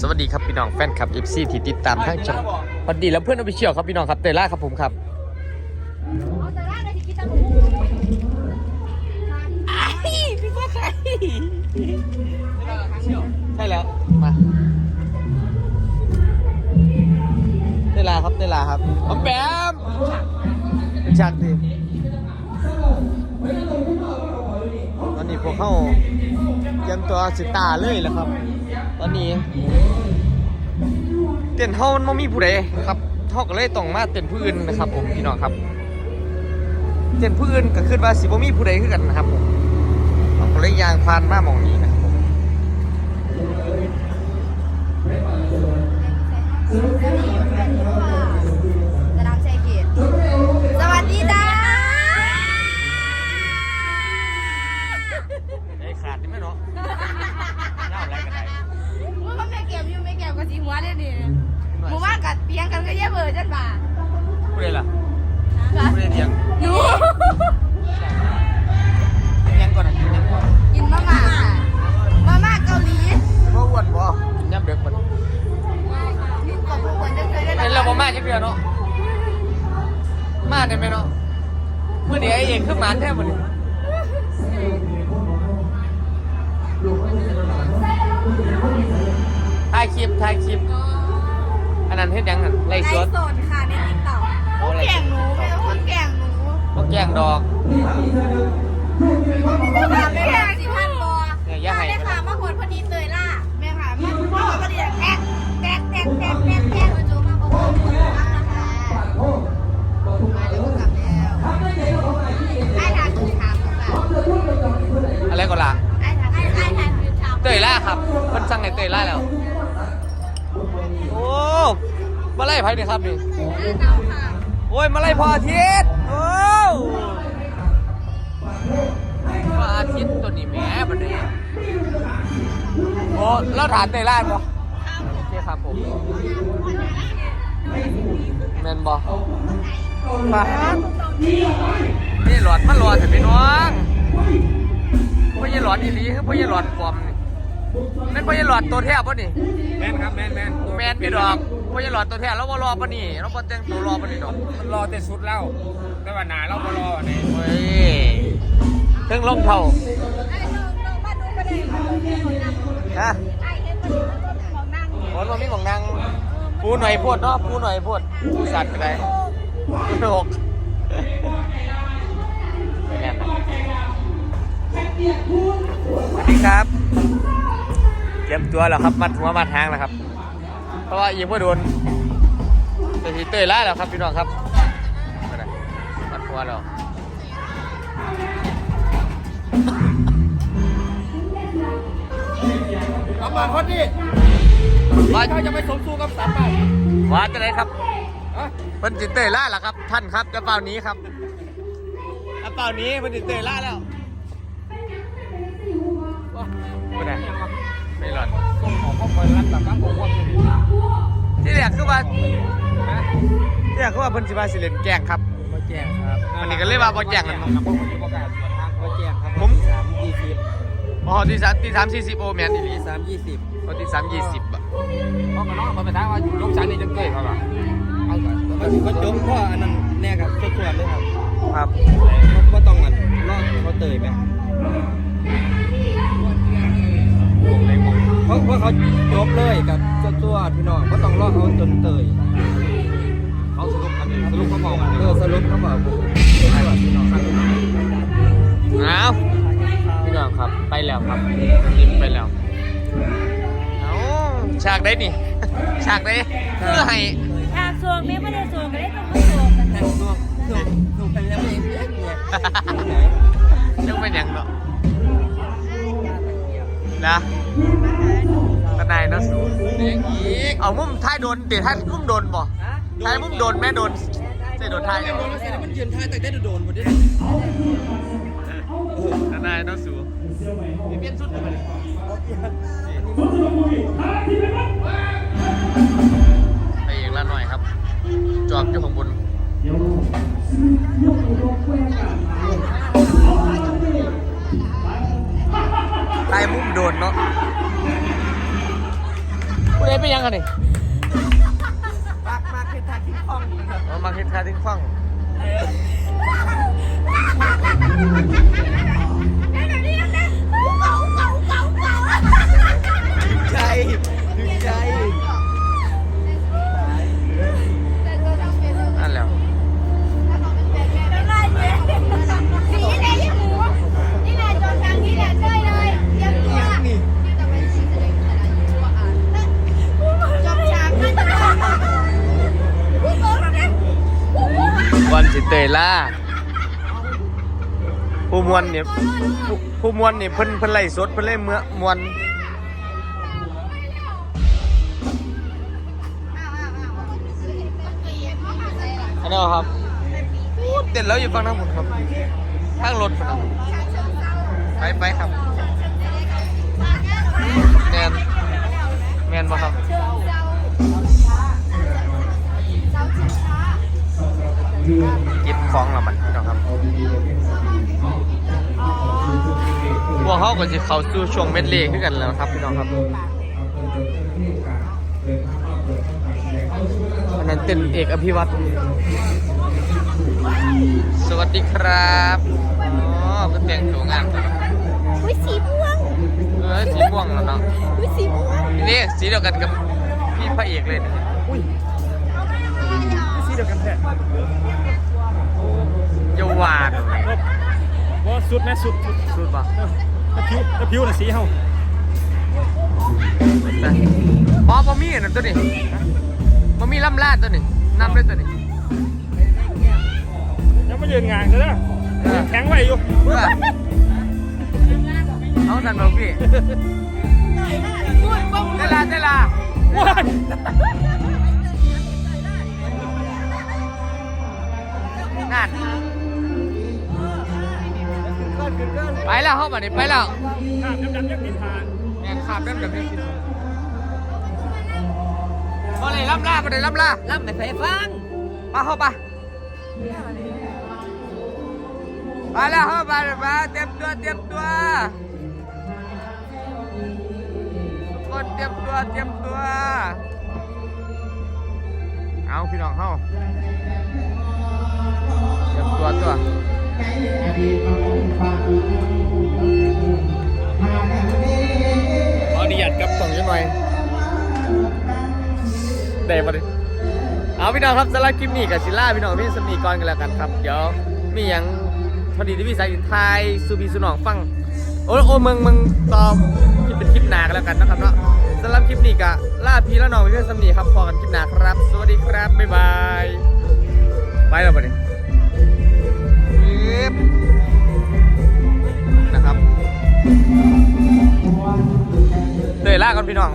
สวัสดีครับพี่น้องแฟนคลับ FC ที่ติดตามทั้งช่องพอดีแล้วเพื่อนเอาไปเชี่ยวครับพี่น้องครับเตยล่าครับผมครับเอาแต่ละได้ที่กินตะลุพี่ว่าใครใช่แล้วมาเตยลาครับเตยลาครับผมแปมเป็นฉากดีตอนนี้พวกเขาเตรียมตัวสิตาเลยแล้วครับ ตอนนี้ เต้นเฮามันไม่มีผู้ใดครับเฮาก็เลยต้องมาเต้นผู้อื่นนะครับ ผมพี่น้องครับ เต้นผู้อื่นก็คือว่าสิบ่มีผู้ใดคือกันนะครับผมเราก็เลยยางพานมาหมองนี้นะ กันก็แย่เบอร์จันบ่าผู้ใดล่ะผู้ใดเตียงหนูกินยังก่อนนะกินยังก่อนกินมาม่าค่ะมาม่าเกาหลีเพราะอ้วนบ่กินย่ำเด็กมันกินกับผู้คนจะเคยได้ไอ้เราบ่มาจักเดือนเนาะมาได้ไหมเนาะเมื่อนี้ไอ้เองขึ้นหมานแท้หมดเลยถ่ายคลิปถ่ายคลิป อันนั้นเฮ็ดหยังนั่นไล่ไลสดฟ์สดค่ะในติ๊กต็อกเขาแก่งหนูไม่ต้องคนแก่งหนูบ่แกล้งดอกมาไม่แก่งสิพันบอเนี่ยอย่าให้ ได้ค่ะมาคนพอดีเตยล่ะแม่ค่ะมาคนพอดีแท็กแท็กแท็กแท็กแท็ก ไล่ไผนี่ครับนี่เจ้าค่ะโอ้ย มาไล่พออาทิตย์โอ้พออาทิตย์ตัวนี้แหม่บัดนี้โอ้เราถามเตยล่าบ่โอเคครับผมแมนบ่มานี่หลอดมันหลอดแต่พี่น้องพ่อยี่หลอดอีหลีคือพ่อยี่หลอดปลอมนี่แม่นพ่อยี่หลอดตัวแท้ป่ะนี่แมนครับแมนแมนแมนพี่ดอก พ่อยี่หลอดตัวแท้แล้วว่ารอป่ะนี่เราบ่แต่งตัวรอป่ะนี่ดอกมันรอแต่สุดเล่าแต่ว่าหนาเราก็รอเนี่ยเฮ้ยเพิ่งลงเท่าไอ้น้องน้องบ้านนู้นก็ได้ของนั่งฮะไอ้เห็นมันของนั่งโอนมามีของนางปูหน่อยโพดเนาะปูหน่อยโพดปูสัตว์ก็ได้ปูหกไปแน่นะสวัสดีครับ เตรียมตัวแล้วครับ มัดหัวมัดหางแล้วครับ เพราะว่ายิงว่าโดนแต่ทีเตยล่าแล้วครับพี่น้องครับไปไหนมัดหัวแล้วสามบาทคนนี้ว่าถ้าจะไม่สมสู้กับสามบาทว่าจะไหนครับอะเพิ่นจิเตยล่าแล้วครับ ท่านครับกระเป๋านี้ครับกระเป๋านี้เพิ่นจิเตยล่าแล้วไปไหน ไม่หลอนส่งของข้อมูลรักแบบบ้างของคนนี้ที่แรกคือว่านะที่แรกคือว่าเพิ่นสิมาสิเล่นแกล้งครับมาแจ้งครับวันนี้ก็เลยว่าบ่แจ้งกัน ครับผมจะประกาศสวนทางมาแจ้งครับผม สามยี่สิบอ๋อที่สามที่สามสี่สิบโอแมนอีหลีสามยี่สิบพอที่สามยี่สิบอะเพราะกับน้องเขาไปท้าว่าลูกชายนี่จะเกิดเขาป่ะเอาก่อนเขาเขาจมพ่ออันนั้นแน่ครับส่วนเลยครับครับเขาต้องอันรอดเขาเตยไหม เพราะเพราะเขาจบเลยกับตัวพี่น้องเขาะต้องรอเขาจนเตยเขาสรุปกันสรุปเขาบอกเออสรุปเขาบอกพี่น้องครับเอาพี่น้องครับไปแล้วครับยิ้มไปแล้วเอาฉากได้นี่ฉากได้เพื่อให้ฉากสวงแม่ไม่ได้สวงก็ได้ต้องมาสวงกันแต่ช่วงช่วงช่วงกันแล้วเองเนี่ยยังเป็นหยังเนาะ นะกระนายเนาะสูเลี้ยงอีกเอามุมท้ายโดนเดี๋ยวท้ายมุมโดนบ่ท้ายมุมโดนแม่โดนใช่โดนท้ายไอ้เนี่ยบอลมันเสียมันยืนท่าแต่ได้โดนหมดดิกระนายเนาะสูมีเปลี่ยนชุดกันไหมไปเองละหน่อยครับ จอบอยู่ข้างบนตายมุมโนเนาะผู้ใดเป็นยังกันนี่ปากมากคือทาคิดคล่องนะครับเอามาคิดค่าทิ้งฟัง ผู้มวนเนี่ยผู้ผู้มวนเนี่ยเพิ่นเพิ่นไล่สดเพิ่นเล่เมื่อมวนอันนี้ครับอู้เต้นแล้วอยู่ฝั่งนั้นหมดครับทางรถฝั่งนั้นไปไปครับ กเขาก็จะเข้าสู่ช่วงเม็ดเล่ขึ้นกันแล้วครับพี่น้องครับอันนั้นเต้นเอกอภิวัตรสวัสดีครับอ๋อเป็นแต่งตัวงามจังวิสีม่วงเออสีม่วงแล้วเนาะวิสีม่วงนี่สีเดียวกันกับพี่พระเอกเลยนะอุ้ยสีเดียวกันแท้เยาหวานว่าสุดแม่สุดสุดสุดปะ ตะพิวตะพิวน่ะสีเฮานะอ๋อบะมี่นะตัวนี้บะมี่ล่ำลาดตัวนี้นำด้วยตัวนี้ยังไม่ยืนงานเลยนะเออแข็งไว้อยู่เพื่อเอาสันบอกพี่เวลาเวลาว้ายนั่น ไปแล้วเข้ามานี่ไปแล้วข้ามดำๆยังติดทานแม่งขาบเริ่มแบบนี้พอเลยล่ำลาไปเลยล่ำลาล่ำไม่ไฟฟังมาเข้าไปไปแล้วเข้าไปมาเตรียมตัวเตรียมตัวทุกคนเตรียมตัวเตรียมตัว เอาพี่น้องเข้าเตรียมตัวตัว ขออนุญาตกลับกล่งนิดหน่อยได้ปดิเอาพี่น้องครับสำหรับคลิปนี้กับซิล่าพี่น้องพี่สมีก่อนกันแล้วกันครับ เดี๋ยวมีอย่างพอดีที่พี่สายไทยซูบีสุนองฟัง โอ้โอ้เมืองเมืองตอบที่เป็นคลิปหนากันแล้วกันนะครับเนาะสำหรับคลิปนี้กะล่าพี่แล้วน้องเพื่อนสำนีครับพอกันคลิปหนาครับ สวัสดีครับบ๊ายบายไปแล้วปะเนี่ ฟนะครับเตยล่ากันพี่น้อง